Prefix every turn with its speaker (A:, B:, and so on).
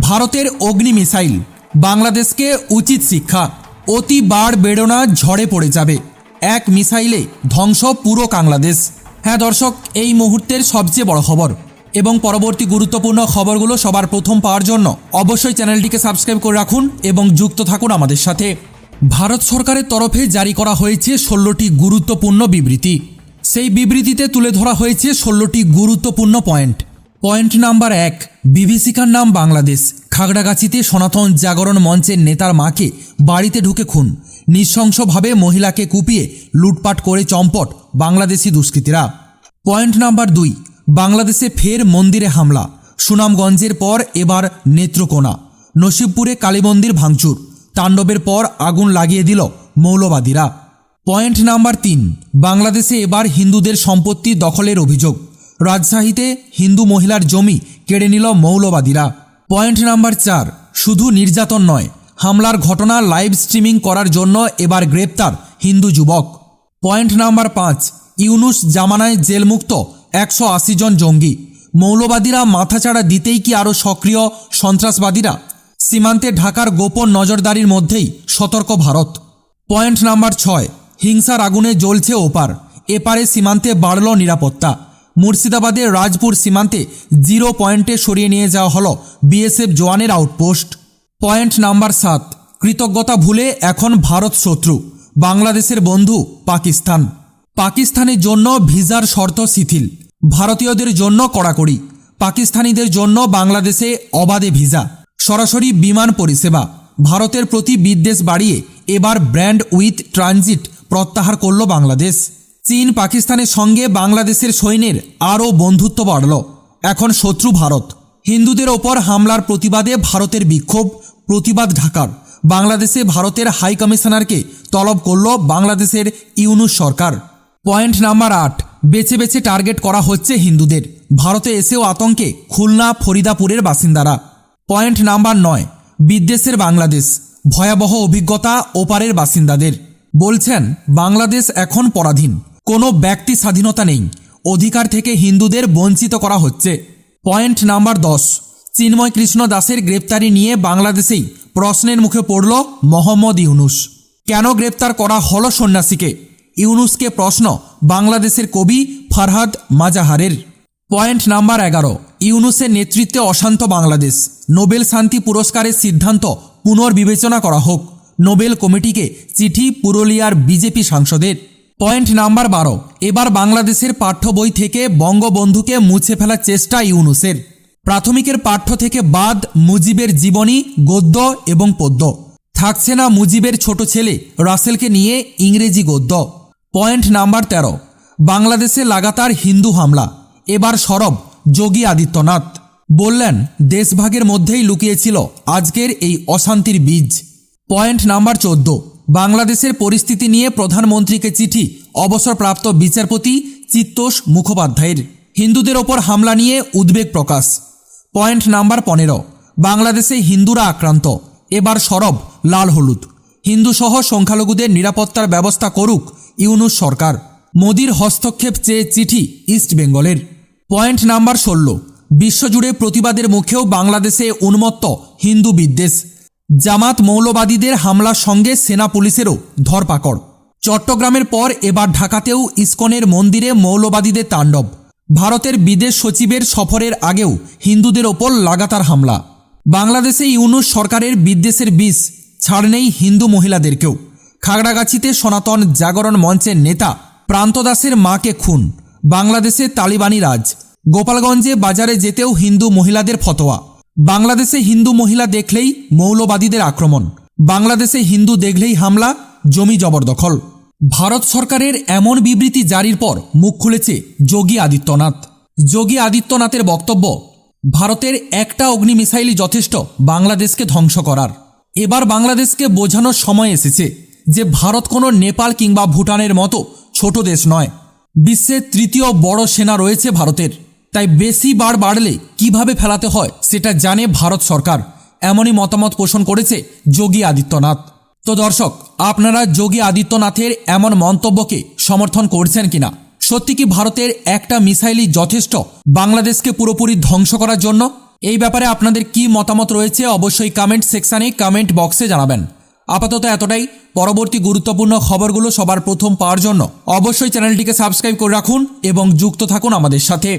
A: ভারতের অগ্নি মিসাইল, বাংলাদেশকে উচিত শিক্ষা, অতি বাড় বেড়োনা ঝড়ে পড়ে যাবে। এক মিসাইলে ধ্বংস পুরো বাংলাদেশ। হ্যাঁ দর্শক, এই মুহূর্তের সবচেয়ে বড় খবর এবং পরবর্তী গুরুত্বপূর্ণ খবরগুলো সবার প্রথম পাওয়ার জন্য অবশ্যই চ্যানেলটিকে সাবস্ক্রাইব করে রাখুন এবং যুক্ত থাকুন আমাদের সাথে। ভারত সরকারের তরফে জারি করা হয়েছে ষোলোটি গুরুত্বপূর্ণ বিবৃতি। সেই বিবৃতিতে তুলে ধরা হয়েছে ষোলোটি গুরুত্বপূর্ণ পয়েন্ট। পয়েন্ট নাম্বার এক বিভীষিকার নাম বাংলাদেশ? খাগড়াগাছিতে সনাতন জাগরণ মঞ্চের নেতার মাকে বাড়িতে ঢুকে খুন। নৃশংসভাবে মহিলাকে কুপিয়ে লুটপাট করে চম্পট বাংলাদেশি দুষ্কৃতীরা। পয়েন্ট নাম্বার দুই, বাংলাদেশে ফের মন্দিরে হামলা। সুনামগঞ্জের পর এবার নেত্রকোনা। নসিবপুরে কালীমন্দির ভাঙচুর। তাণ্ডবের পর আগুন লাগিয়ে দিল মৌলবাদীরা। পয়েন্ট নাম্বার তিন, বাংলাদেশে এবার হিন্দুদের সম্পত্তি দখলের অভিযোগ। রাজশাহীতে হিন্দু মহিলার জমি কেড়ে নিল মৌলবাদীরা। পয়েন্ট নাম্বার চার, শুধু নির্যাতন নয়, হামলার ঘটনা লাইভ স্ট্রিমিং করার জন্য এবার গ্রেপ্তার হিন্দু যুবক। পয়েন্ট নাম্বার পাঁচ, ইউনুস জামানায় জেলমুক্ত একশো আশি জন জঙ্গি। মৌলবাদীরা মাথাচাড়া দিতেই কি আরও সক্রিয় সন্ত্রাসবাদীরা? সীমান্তে ঢাকার গোপন নজরদারির মধ্যেই সতর্ক ভারত। পয়েন্ট নাম্বার ছয়, হিংসার আগুনে জ্বলছে ওপার। এপারে সীমান্তে বাড়ল নিরাপত্তা। মুর্শিদাবাদের রাজপুর সীমান্তে জিরো পয়েন্টে সরিয়ে নিয়ে যাওয়া হল বিএসএফ জওয়ানের আউটপোস্ট। পয়েন্ট নাম্বার সাত, কৃতজ্ঞতা ভুলে এখন ভারত শত্রু, বাংলাদেশের বন্ধু পাকিস্তান। পাকিস্তানের জন্য ভিসার শর্ত শিথিল, ভারতীয়দের জন্য কড়াকড়ি, পাকিস্তানিদের জন্য বাংলাদেশে অবাধে ভিসা, সরাসরি বিমান পরিষেবা, ভারতের প্রতি বিদ্বেষ বাড়িয়ে এবার ব্র্যান্ড উইথ ট্রানজিট প্রত্যাহার করল বাংলাদেশ। চীন পাকিস্তানের সঙ্গে বাংলাদেশের সৈন্যের আরও বন্ধুত্ব বাড়ল। এখন শত্রু ভারত। হিন্দুদের ওপর হামলার প্রতিবাদে ভারতের বিক্ষোভ, প্রতিবাদ ঢাকার। বাংলাদেশে ভারতের হাই কমিশনারকে তলব করল বাংলাদেশের ইউনুস সরকার। পয়েন্ট নাম্বার আট, বেছে বেছে টার্গেট করা হচ্ছে হিন্দুদের। ভারতে এসেও আতঙ্কে খুলনা, ফরিদাপুরের বাসিন্দারা। পয়েন্ট নাম্বার নয়, বিদ্বেষের বাংলাদেশ। ভয়াবহ অভিজ্ঞতা ওপারের বাসিন্দাদের। বলছেন, বাংলাদেশ এখন পরাধীন। কোনো ব্যক্তি স্বাধীনতা নেই। অধিকার থেকে হিন্দুদের বঞ্চিত করা হচ্ছে। পয়েন্ট নাম্বার দশ, চিন্ময় কৃষ্ণ দাসের গ্রেপ্তারি নিয়ে বাংলাদেশেই প্রশ্নের মুখে পড়ল মোহাম্মদ ইউনুস। কেন গ্রেপ্তার করা হলো সন্ন্যাসীকে? ইউনুসকে প্রশ্ন বাংলাদেশের কবি ফারহাদ মাজাহারের। পয়েন্ট নাম্বার এগারো, ইউনুসের নেতৃত্বে অশান্ত বাংলাদেশ। নোবেল শান্তি পুরস্কারের সিদ্ধান্ত পুনর্বিবেচনা করা হোক। নোবেল কমিটিকে চিঠি পুরুলিয়ার বিজেপি সাংসদের। পয়েন্ট নাম্বার বারো। এবার বাংলাদেশের পাঠ্য বই থেকে বঙ্গবন্ধুকে মুছে ফেলার চেষ্টা ইউনুসের। প্রাথমিকের পাঠ্য থেকে বাদ মুজিবের জীবনী, গদ্য এবং পদ্য। থাকছে না মুজিবের ছোট ছেলে রাসেলকে নিয়ে ইংরেজি গদ্য। পয়েন্ট নাম্বার তেরো। বাংলাদেশে লাগাতার হিন্দু হামলা। এবার সরব যোগী আদিত্যনাথ। বললেন, দেশভাগের মধ্যেই লুকিয়েছিল আজকের এই অশান্তির বীজ। পয়েন্ট নাম্বার চোদ্দ। বাংলাদেশের পরিস্থিতি নিয়ে প্রধানমন্ত্রীকে চিঠি, অবসরপ্রাপ্ত বিচারপতি চিত্তোষ মুখোপাধ্যায়ের। হিন্দুদের ওপর হামলা নিয়ে উদ্বেগ প্রকাশ। পয়েন্ট নাম্বার পনেরো, বাংলাদেশে হিন্দুরা আক্রান্ত। এবার সরব, লাল হলুদ। হিন্দুসহ সংখ্যালঘুদের নিরাপত্তার ব্যবস্থা করুক ইউনুস সরকার। মোদির হস্তক্ষেপ চেয়ে চিঠি ইস্ট বেঙ্গলের। পয়েন্ট নাম্বার ষোলো, বিশ্বজুড়ে প্রতিবাদের মুখেও বাংলাদেশে উন্মত্ত হিন্দু বিদ্বেষ। জামাত মৌলবাদীদের হামলার সঙ্গে সেনা পুলিশেরও ধরপাকড়। চট্টগ্রামের পর এবার ঢাকাতেও ইসকনের মন্দিরে মৌলবাদীদের তাণ্ডব। ভারতের বিদেশ সচিবের সফরের আগেও হিন্দুদের ওপর লাগাতার হামলা। বাংলাদেশে ইউনুস সরকারের বিদ্বেষের বিষ ছাড় নেই হিন্দু মহিলাদেরকেও। খাগড়াগাছিতে সনাতন জাগরণ মঞ্চের নেতা প্রান্তদাসের মাকে খুন। বাংলাদেশে তালিবানি রাজ। গোপালগঞ্জে বাজারে যেতেও হিন্দু মহিলাদের ফতোয়া। বাংলাদেশে হিন্দু মহিলা দেখলেই মৌলবাদীদের আক্রমণ। বাংলাদেশে হিন্দু দেখলেই হামলা, জমি জবরদখল। ভারত সরকারের এমন বিবৃতি জারির পর মুখ খুলেছে যোগী আদিত্যনাথ। যোগী আদিত্যনাথের বক্তব্য, ভারতের একটা অগ্নি মিসাইলই যথেষ্ট বাংলাদেশকে ধ্বংস করার। এবার বাংলাদেশকে বোঝানোর সময় এসেছে যে ভারত কোনো নেপাল কিংবা ভুটানের মতো ছোট দেশ নয়। বিশ্বের তৃতীয় বড় সেনা রয়েছে ভারতের। তাই বেশি বার বাড়লে কীভাবে ফেলাতে হয় সেটা জানে ভারত সরকার। এমনই মতামত পোষণ করেছে যোগী আদিত্যনাথ। তো দর্শক, আপনারা যোগী আদিত্যনাথের এমন মন্তব্যকে সমর্থন করছেন কিনা? সত্যি কি ভারতের একটা মিসাইলই যথেষ্ট বাংলাদেশকে পুরোপুরি ধ্বংস করার জন্য? এই ব্যাপারে আপনাদের কি মতামত রয়েছে অবশ্যই কমেন্ট সেকশানে কমেন্ট বক্সে জানাবেন। আপাতত এতটাই। পরবর্তী গুরুত্বপূর্ণ খবরগুলো সবার প্রথম পাওয়ার জন্য অবশ্যই চ্যানেলটিকে সাবস্ক্রাইব করে রাখুন এবং যুক্ত থাকুন আমাদের সাথে।